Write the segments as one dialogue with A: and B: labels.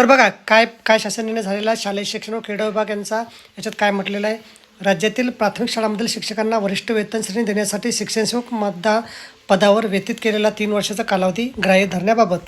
A: तर बघा काय काय शासन निर्णय झालेला आहे शालेय शिक्षण व क्रीडा विभाग यांचा याच्यात काय म्हटलेलं आहे? राज्यातील प्राथमिक शाळांमधील शिक्षकांना वरिष्ठ वेतन श्रेणी देण्यासाठी शिक्षणसेवक मतदा पदावर व्यतीत केलेला तीन वर्षाचा कालावधी ग्राह्य धरण्याबाबत.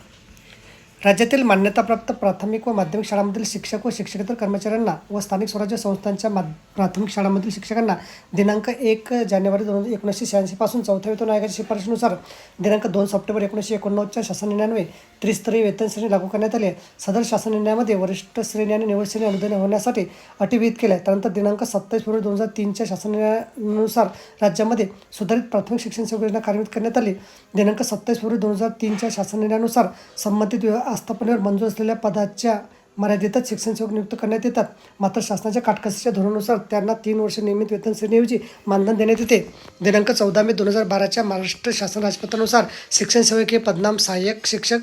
A: राज्यातील मान्यताप्राप्त प्राथमिक व माध्यमिक शाळांमधील शिक्षक व शिक्षकेतर कर्मचाऱ्यांना व स्थानिक स्वराज्य संस्थांच्या मा प्राथमिक शाळांमधील शिक्षकांना दिनांक एक जानेवारी दोन हजार एकोणीसशे शहाऐंशीपासून चौथ्या वेतन आयोगाच्या शिफारशीनुसार दिनांक दोन सप्टेंबर एकोणीसशे एकोणनव्वदच्या शासन निर्णयान्वये त्रिस्तरीय वेतन श्रेणी लागू करण्यात आली सदर शासन निर्णयामध्ये वरिष्ठ श्रेणी आणि निवड श्रेणी अनुदान होण्यासाठी अटी विहित केल्या त्यानंतर दिनांक सत्तावीस फेब्रुवारी दोन हजार तीनच्या शासन निर्णयानुसार राज्यामध्ये सुधारित प्राथमिक शिक्षण सेवा योजना कार्यान्वित करण्यात आली. दिनांक सत्तावीस फेब्रुवारी दोन हजार तीनच्या शासन निर्णयानुसार संबंधित आस्थापनेवर मंजूर असलेल्या पदाच्या मर्यादेतच शिक्षण सेवक नियुक्त करण्यात येतात. मात्र शासनाच्या काटकसीच्या धोरणानुसार त्यांना तीन वर्ष नियमित वेतन श्रेणीऐवजी मानधन देण्यात येते. दिनांक चौदा मे दोन हजार बाराच्या महाराष्ट्र शासन राजपत्रानुसार शिक्षण सेवक हे पदनाम सहाय्यक शिक्षक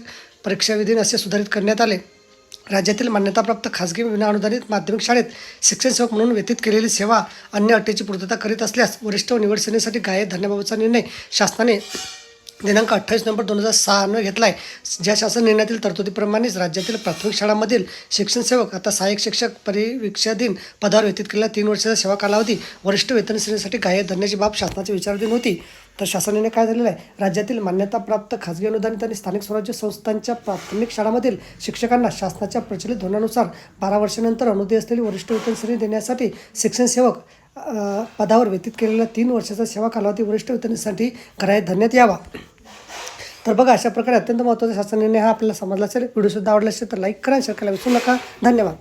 A: परीक्षाविधीन असे सुधारित करण्यात आले. राज्यातील मान्यताप्राप्त खाजगी विनाअनुदानित माध्यमिक शाळेत शिक्षण सेवक म्हणून व्यतीत केलेली सेवा अन्य अटीची पूर्तता करीत असल्यास वरिष्ठ निवडसेनेसाठी निवड सेनेसाठी धरण्याबाबतचा निर्णय शासनाने दिनांक अठ्ठावीस नोव्हेंबर दोन हजार सहा अन्वये घेतला आहे ज्या शासन निर्णयातील तरतुदीप्रमाणेच राज्यातील प्राथमिक शाळांमधील शिक्षण सेवक आता सहाय्यक शिक्षक परिवीक्षाधीन पदावर व्यतीत केलेला तीन वर्षाचा सेवा कालावधी वरिष्ठ वेतन श्रेणीसाठी गाये धरण्याची बाब शासनाच्या विचाराधीन होती. तर शासनाने काय झालेलं आहे? राज्यातील मान्यताप्राप्त खाजगी अनुदानित आणि स्थानिक स्वराज्य संस्थांच्या प्राथमिक शाळांमधील शिक्षकांना शासनाच्या प्रचलित धोरणानुसार बारा वर्षानंतर अनुदी असलेली वरिष्ठ वेतन श्रेणी देण्यासाठी शिक्षण सेवक पदावर व्यतीत केलेला तीन वर्षाचा सेवा कालावधी वरिष्ठ वेतनासाठी ग्राह्य धरण्यात यावा. तर बघा अशा प्रकारे अत्यंत महत्त्वाचा शासन निर्णय हा आपल्याला समजला असेल. व्हिडिओसुद्धा आवडला असेल तर लाईक करा शेअर करायला विसरू नका. धन्यवाद.